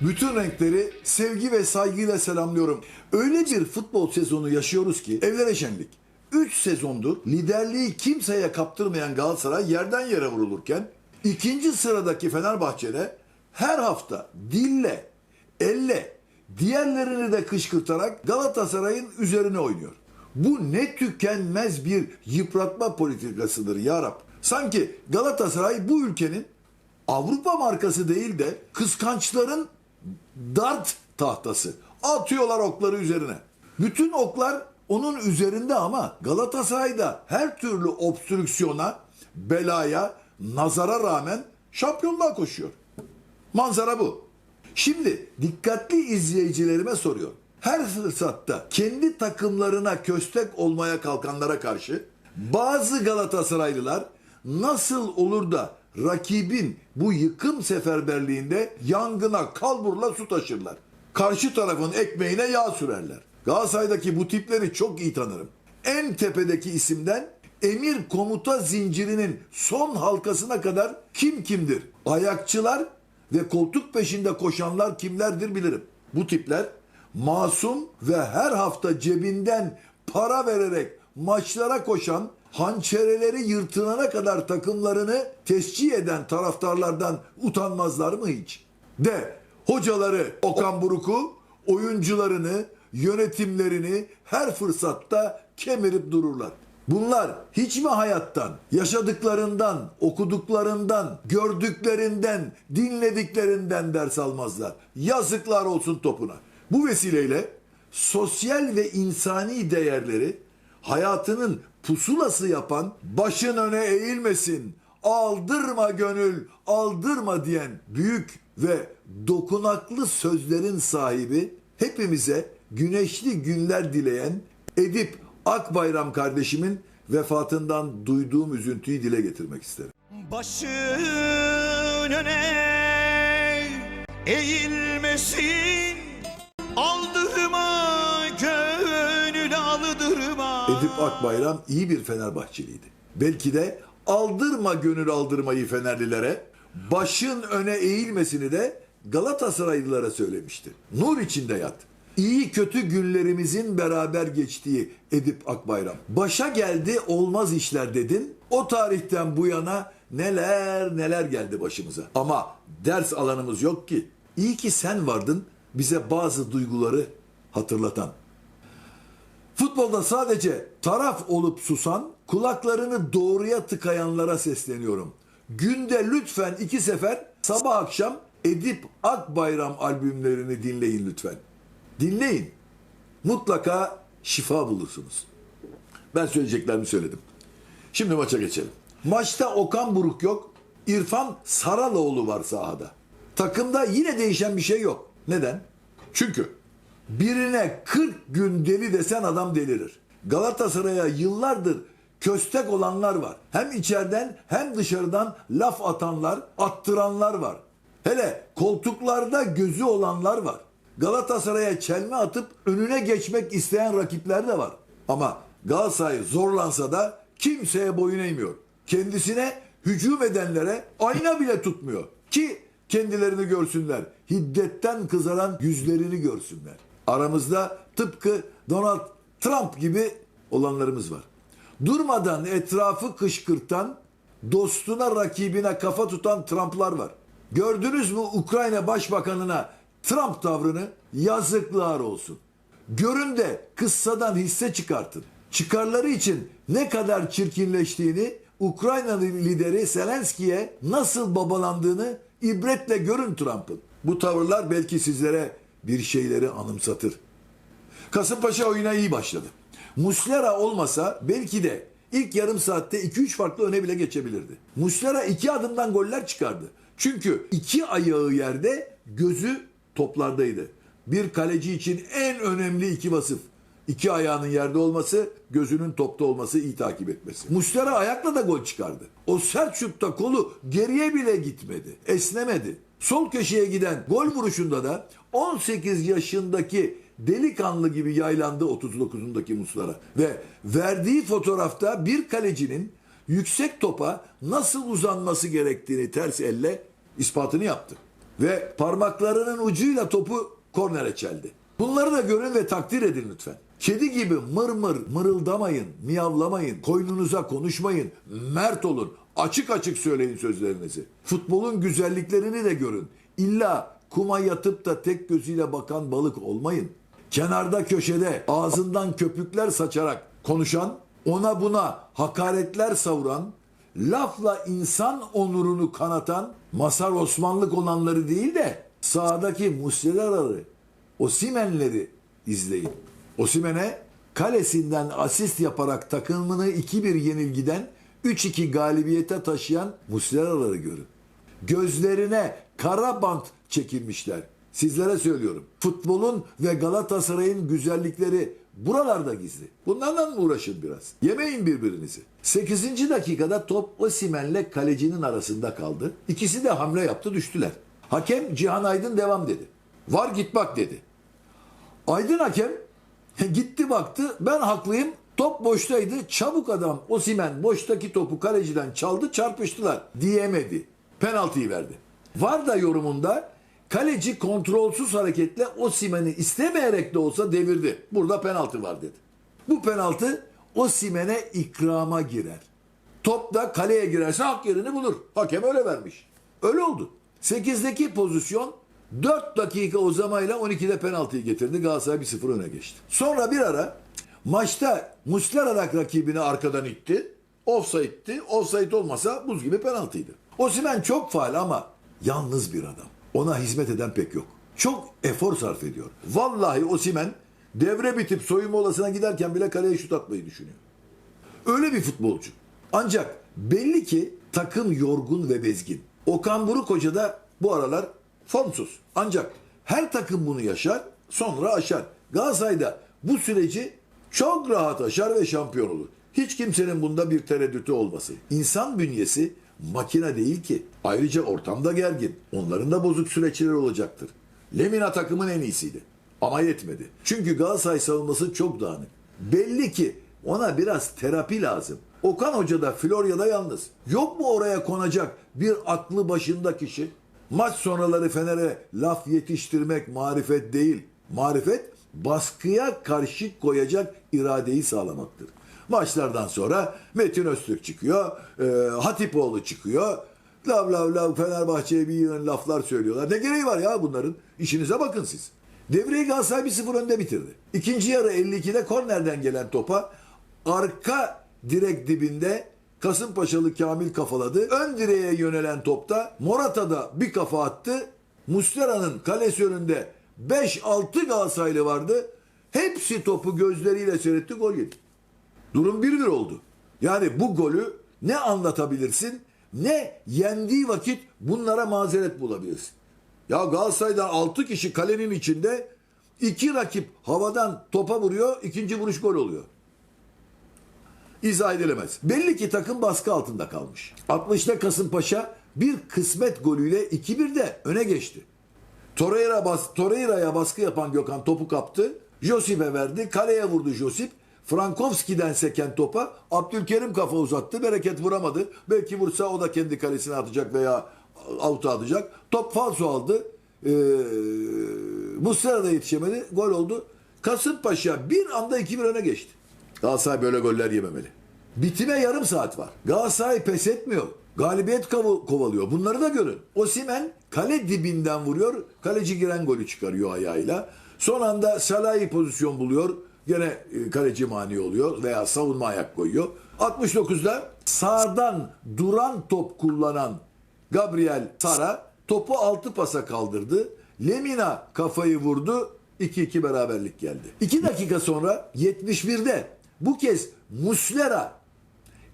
Bütün renkleri sevgi ve saygıyla selamlıyorum. Öyle bir futbol sezonu yaşıyoruz ki evlere şenlik. 3 sezondur liderliği kimseye kaptırmayan Galatasaray yerden yere vurulurken ikinci sıradaki Fenerbahçe'de her hafta dille, elle, diğerlerini de kışkırtarak Galatasaray'ın üzerine oynuyor. Bu ne tükenmez bir yıpratma politikasıdır ya Rab. Sanki Galatasaray bu ülkenin Avrupa markası değil de kıskançların dart tahtası. Atıyorlar okları üzerine. Bütün oklar onun üzerinde ama Galatasaray'da her türlü obstrüksiyona, belaya, nazara rağmen şampiyonluğa koşuyor. Manzara bu. Şimdi dikkatli izleyicilerime soruyorum. Her fırsatta kendi takımlarına köstek olmaya kalkanlara karşı bazı Galatasaraylılar nasıl olur da rakibin bu yıkım seferberliğinde yangına kalburla su taşırlar. Karşı tarafın ekmeğine yağ sürerler. Galatasaray'daki bu tipleri çok iyi tanırım. En tepedeki isimden emir komuta zincirinin son halkasına kadar kim kimdir? Ayakçılar ve koltuk peşinde koşanlar kimlerdir bilirim. Bu tipler masum ve her hafta cebinden para vererek maçlara koşan, hançereleri yırtınana kadar takımlarını tescih eden taraftarlardan utanmazlar mı hiç? De hocaları Okan Buruk'u, oyuncularını, yönetimlerini her fırsatta kemirip dururlar. Bunlar hiç mi hayattan, yaşadıklarından, okuduklarından, gördüklerinden, dinlediklerinden ders almazlar? Yazıklar olsun topuna. Bu vesileyle sosyal ve insani değerleri hayatının pusulası yapan başın öne eğilmesin, aldırma gönül, aldırma diyen büyük ve dokunaklı sözlerin sahibi hepimize güneşli günler dileyen Edip Akbayram kardeşimin vefatından duyduğum üzüntüyü dile getirmek isterim. Başın öne eğilmesin Aldırma gönül aldırma Edip Akbayram iyi bir Fenerbahçeliydi. Belki de aldırma gönül aldırmayı Fenerlilere, başın öne eğilmesini de Galatasaraylılara söylemişti. Nur içinde yat. İyi kötü günlerimizin beraber geçtiği Edip Akbayram. Başa geldi olmaz işler dedin. O tarihten bu yana neler neler geldi başımıza. Ama ders alanımız yok ki. İyi ki sen vardın bize bazı duyguları hatırlatan. Futbolda sadece taraf olup susan, kulaklarını doğruya tıkayanlara sesleniyorum. Günde lütfen iki sefer sabah akşam Edip Akbayram albümlerini dinleyin lütfen. Dinleyin. Mutlaka şifa bulursunuz. Ben söyleyeceklerimi söyledim. Şimdi maça geçelim. Maçta Okan Buruk yok. İrfan Saraloğlu var sahada. Takımda yine değişen bir şey yok. Neden? Çünkü birine 40 gün deli desen adam delirir. Galatasaray'a yıllardır köstek olanlar var. Hem içeriden hem dışarıdan laf atanlar, attıranlar var. Hele koltuklarda gözü olanlar var. Galatasaray'a çelme atıp önüne geçmek isteyen rakipler de var. Ama Galatasaray zorlansa da kimseye boyun eğmiyor. Kendisine hücum edenlere ayna bile tutmuyor. Ki kendilerini görsünler. Hiddetten kızaran yüzlerini görsünler. Aramızda tıpkı Donald Trump gibi olanlarımız var. Durmadan etrafı kışkırtan, dostuna rakibine kafa tutan Trump'lar var. Gördünüz mü Ukrayna Başbakanına Trump tavrını? Yazıklar olsun. Görün de kıssadan hisse çıkartın. Çıkarları için ne kadar çirkinleştiğini Ukrayna lideri Zelenski'ye nasıl babalandığını ibretle görün Trump'ın. Bu tavırlar belki sizlere bir şeyleri anımsatır. Kasımpaşa oyuna iyi başladı. Muslera olmasa belki de ilk yarım saatte 2-3 farklı öne bile geçebilirdi. Muslera iki adımdan goller çıkardı. Çünkü iki ayağı yerde gözü toplardaydı. Bir kaleci için en önemli iki vasıf. İki ayağının yerde olması, gözünün topta olması, iyi takip etmesi. Muslera ayakla da gol çıkardı. O sert şutta kolu geriye bile gitmedi. Esnemedi. Sol köşeye giden gol vuruşunda da 18 yaşındaki delikanlı gibi yaylandı 39'undaki Muslera. Ve verdiği fotoğrafta bir kalecinin yüksek topa nasıl uzanması gerektiğini ters elle ispatını yaptı. ve parmaklarının ucuyla topu kornere çeldi. Bunları da görün ve takdir edin lütfen. Kedi gibi mır mır mırıldamayın, miyavlamayın, koynunuza konuşmayın, mert olun, açık açık söyleyin sözlerinizi. Futbolun güzelliklerini de görün. İlla kuma yatıp da tek gözüyle bakan balık olmayın. Kenarda köşede ağzından köpükler saçarak konuşan, ona buna hakaretler savuran, lafla insan onurunu kanatan, Masar Osmanlık olanları değil de sağdaki Musleraları, Osimenleri izleyin. Osimene kalesinden asist yaparak takımını 2-1 yenilgiden 3-2 galibiyete taşıyan Musleraları görün. Gözlerine kara bant çekilmişler. Sizlere söylüyorum. Futbolun ve Galatasaray'ın güzellikleri buralarda gizli. Bunlarla mı uğraşın biraz? Yemeyin birbirinizi. 8. dakikada top Osimen'le kalecinin arasında kaldı. İkisi de hamle yaptı düştüler. Hakem Cihan Aydın devam dedi. Var git bak dedi. Aydın hakem gitti baktı ben haklıyım top boştaydı çabuk adam Osimen boştaki topu kaleciden çaldı çarpıştılar diyemedi. Penaltıyı verdi. Var da yorumunda kaleci kontrolsüz hareketle Osimen'i istemeyerek de olsa devirdi. Burada penaltı var dedi. Bu penaltı Osimen'e ikrama girer. Top da kaleye girerse hak yerini bulur. Hakem öyle vermiş. Öyle oldu. 8'deki pozisyon 4 dakika uzamayla 12'de penaltıyı getirdi. Galatasaray 1-0 öne geçti. Sonra bir ara maçta Muslerarak rakibini arkadan itti. Offside'ti. Offside olmasa buz gibi penaltıydı. Osimhen çok faal ama yalnız bir adam. Ona hizmet eden pek yok. Çok efor sarf ediyor. Vallahi Osimhen devre bitip soyunma odasına giderken bile kaleye şut atmayı düşünüyor. Öyle bir futbolcu. Ancak belli ki takım yorgun ve bezgin. Okan Buruk Hoca da bu aralar formsuz. Ancak her takım bunu yaşar, sonra aşar. Galatasaray'da bu süreci çok rahat aşar ve şampiyon olur. Hiç kimsenin bunda bir tereddütü olmasın. İnsan bünyesi makine değil ki. Ayrıca ortamda gergin. Onların da bozuk süreçleri olacaktır. Lemina takımın en iyisiydi. Ama yetmedi. Çünkü Galatasaray savunması çok dağınık. Belli ki ona biraz terapi lazım. Okan Hoca da Florya'da yalnız. Yok mu oraya konacak bir aklı başında kişi? Maç sonraları Fener'e laf yetiştirmek marifet değil. Marifet baskıya karşı koyacak iradeyi sağlamaktır. Maçlardan sonra Metin Öztürk çıkıyor, e, Hatipoğlu çıkıyor. Lav lav lav Fenerbahçe'ye bir yığın laflar söylüyorlar. Ne gereği var ya bunların? İşinize bakın siz. Devreyi Galatasaray 1-0 önde bitirdi. İkinci yarı 52'de kornerden gelen topa arka direk dibinde Kasımpaşalı Kamil kafaladı. Ön direğe yönelen topta Morata da bir kafa attı. Muslera'nın kalesi önünde 5-6 Galatasaraylı vardı. Hepsi topu gözleriyle seyretti gol yedi. Durum 1-1 oldu. Yani bu golü ne anlatabilirsin ne yendiği vakit bunlara mazeret bulabilirsin. Ya Galatasaray'dan 6 kişi kalenin içinde iki rakip havadan topa vuruyor ikinci vuruş gol oluyor. İzah edilemez. Belli ki takım baskı altında kalmış. 60'ta Kasımpaşa bir kısmet golüyle 2-1'de öne geçti. Torreira bas, Torreira'ya baskı yapan Gökhan topu kaptı. Josip'e verdi. Kaleye vurdu Josip. Frankowski'den seken topa Abdülkerim kafa uzattı. Bereket vuramadı. Belki vursa o da kendi kalesine atacak veya out'a atacak. Top falso aldı. Ee, Muslera da yetişemedi. Gol oldu. Kasımpaşa bir anda 2-1 öne geçti. Galatasaray böyle goller yememeli. Bitime yarım saat var. Galatasaray pes etmiyor. Galibiyet kovalıyor. Bunları da görün. Osimen kale dibinden vuruyor. Kaleci giren golü çıkarıyor ayağıyla. Son anda Salahi pozisyon buluyor. Gene e, kaleci mani oluyor veya savunma ayak koyuyor. 69'da sağdan duran top kullanan Gabriel Sara topu altı pasa kaldırdı. Lemina kafayı vurdu. 2-2 beraberlik geldi. 2 dakika sonra 71'de bu kez Muslera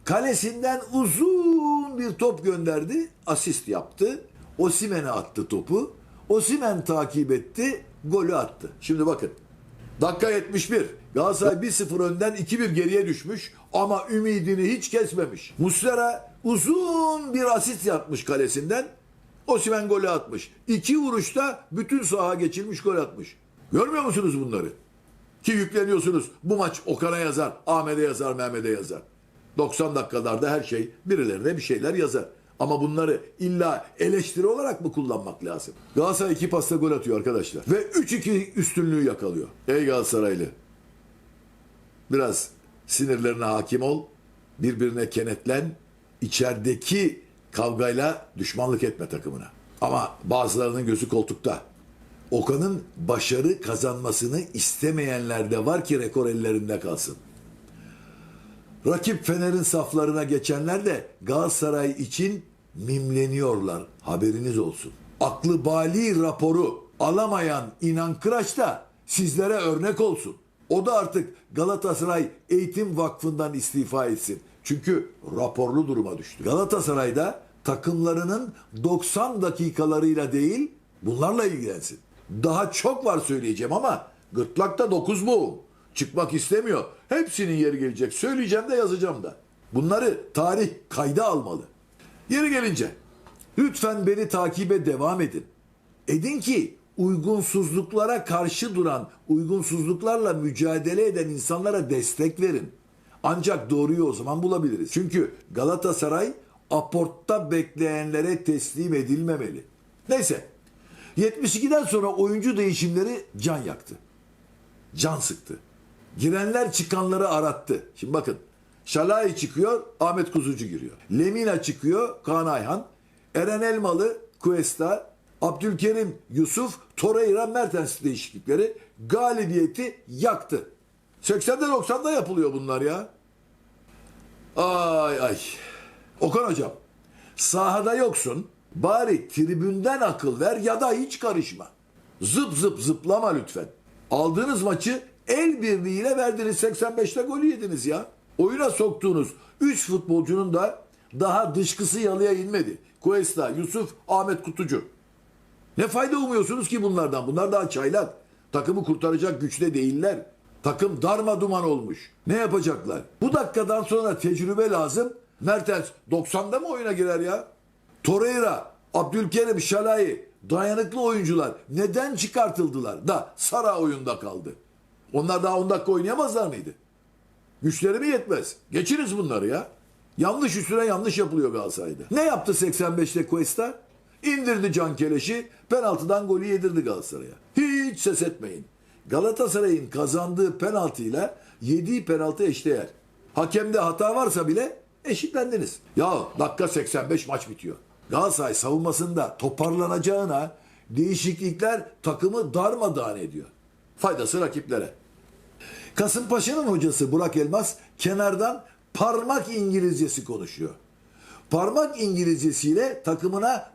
kalesinden uzun bir top gönderdi. Asist yaptı. Osimen'e attı topu. Osimen takip etti. Golü attı. Şimdi bakın. Dakika 71. Galatasaray 1-0 önden 2-1 geriye düşmüş ama ümidini hiç kesmemiş. Muslera uzun bir asist yapmış kalesinden. Osimen golü atmış. İki vuruşta bütün saha geçilmiş gol atmış. Görmüyor musunuz bunları? Ki yükleniyorsunuz. Bu maç Okan'a yazar, Ahmet'e yazar, Mehmet'e yazar. 90 dakikalarda her şey birilerine bir şeyler yazar. Ama bunları illa eleştiri olarak mı kullanmak lazım? Galatasaray iki pasta gol atıyor arkadaşlar. Ve 3-2 üstünlüğü yakalıyor. Ey Galatasaraylı. Biraz sinirlerine hakim ol. Birbirine kenetlen. içerideki kavgayla düşmanlık etme takımına. Ama bazılarının gözü koltukta. Okan'ın başarı kazanmasını istemeyenler de var ki rekor ellerinde kalsın. Rakip Fener'in saflarına geçenler de Galatasaray için mimleniyorlar. Haberiniz olsun. Aklı bali raporu alamayan İnan Kıraç da sizlere örnek olsun. O da artık Galatasaray Eğitim Vakfı'ndan istifa etsin. Çünkü raporlu duruma düştü. Galatasaray'da takımlarının 90 dakikalarıyla değil bunlarla ilgilensin. Daha çok var söyleyeceğim ama gırtlakta 9 boğum. Çıkmak istemiyor. Hepsinin yeri gelecek. Söyleyeceğim de yazacağım da. Bunları tarih kayda almalı. Yeri gelince lütfen beni takibe devam edin. Edin ki uygunsuzluklara karşı duran, uygunsuzluklarla mücadele eden insanlara destek verin. Ancak doğruyu o zaman bulabiliriz. Çünkü Galatasaray aportta bekleyenlere teslim edilmemeli. Neyse. 72'den sonra oyuncu değişimleri can yaktı can sıktı. Girenler çıkanları arattı. Şimdi bakın. Şalai çıkıyor, Ahmet Kuzucu giriyor. Lemina çıkıyor, Kaan Ayhan. Eren Elmalı, Cuesta, Abdülkerim, Yusuf, Torreira, Mertens değişiklikleri galibiyeti yaktı. 80'de 90'da yapılıyor bunlar ya. Ay ay. Okan hocam, sahada yoksun. Bari tribünden akıl ver ya da hiç karışma. Zıp zıp zıplama lütfen. Aldığınız maçı el birliğiyle verdiniz. 85'te golü yediniz ya. Oyuna soktuğunuz 3 futbolcunun da daha dışkısı yalıya inmedi. Cuesta, Yusuf, Ahmet Kutucu. Ne fayda umuyorsunuz ki bunlardan? Bunlar daha çaylak. Takımı kurtaracak güçte değiller. Takım darma duman olmuş. Ne yapacaklar? Bu dakikadan sonra tecrübe lazım. Mertens 90'da mı oyuna girer ya? Torreira, Abdülkerim, Şalai dayanıklı oyuncular neden çıkartıldılar da Sara oyunda kaldı? Onlar daha 10 dakika oynayamazlar mıydı? Güçleri mi yetmez? Geçiniz bunları ya. Yanlış üstüne yanlış yapılıyor Galatasaray'da. Ne yaptı 85'te Cuesta? İndirdi Can Keleş'i, penaltıdan golü yedirdi Galatasaray'a. Hiç ses etmeyin. Galatasaray'ın kazandığı penaltıyla yediği penaltı eşdeğer. Hakemde hata varsa bile eşitlendiniz. Ya dakika 85 maç bitiyor. Galatasaray savunmasında toparlanacağına değişiklikler takımı darmadağın ediyor. Faydası rakiplere. Kasımpaşa'nın hocası Burak Elmas kenardan parmak İngilizcesi konuşuyor. Parmak İngilizcesiyle takımına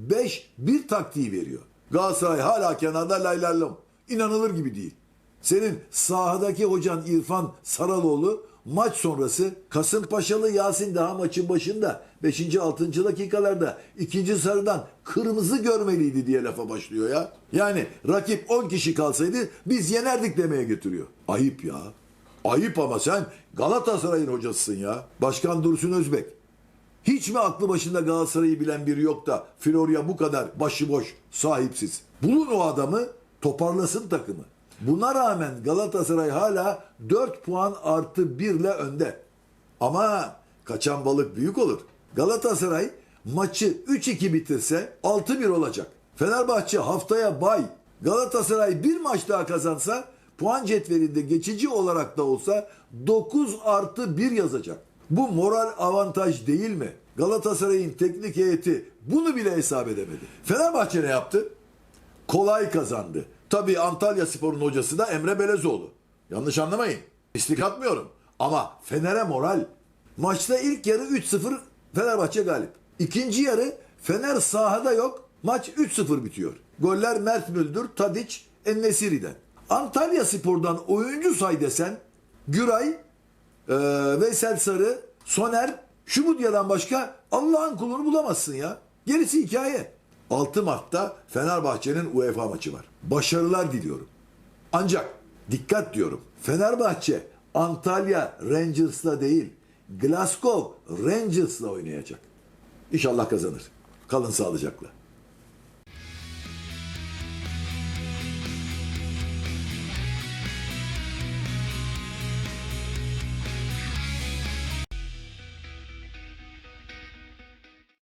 4-5-1 taktiği veriyor. Galatasaray hala kenarda laylarlım. İnanılır gibi değil. Senin sahadaki hocan İrfan Saraloğlu maç sonrası Kasımpaşalı Yasin daha maçın başında 5. 6. dakikalarda ikinci sarıdan kırmızı görmeliydi diye lafa başlıyor ya. Yani rakip 10 kişi kalsaydı biz yenerdik demeye getiriyor. Ayıp ya. Ayıp ama sen Galatasaray'ın hocasısın ya. Başkan Dursun Özbek. Hiç mi aklı başında Galatasaray'ı bilen biri yok da Florya bu kadar başıboş, sahipsiz? Bulun o adamı, toparlasın takımı. Buna rağmen Galatasaray hala 4 puan artı 1 ile önde. Ama kaçan balık büyük olur. Galatasaray maçı 3-2 bitirse 6-1 olacak. Fenerbahçe haftaya bay. Galatasaray bir maç daha kazansa puan cetvelinde geçici olarak da olsa 9 artı 1 yazacak. Bu moral avantaj değil mi? Galatasaray'ın teknik heyeti bunu bile hesap edemedi. Fenerbahçe ne yaptı? kolay kazandı. Tabii Antalya Spor'un hocası da Emre Belezoğlu. Yanlış anlamayın. Pislik atmıyorum. Ama Fener'e moral. Maçta ilk yarı 3-0 Fenerbahçe galip. İkinci yarı Fener sahada yok. Maç 3-0 bitiyor. Goller Mert Müldür, Tadiç, Ennesiri'den. Antalya Spor'dan oyuncu say desen Güray, ee, Veysel Sarı, Soner, Şubudya'dan başka Allah'ın kulunu bulamazsın ya. Gerisi hikaye. 6 Mart'ta Fenerbahçe'nin UEFA maçı var. Başarılar diliyorum. Ancak dikkat diyorum. Fenerbahçe Antalya Rangers'la değil Glasgow Rangers'la oynayacak. İnşallah kazanır. Kalın sağlıcakla.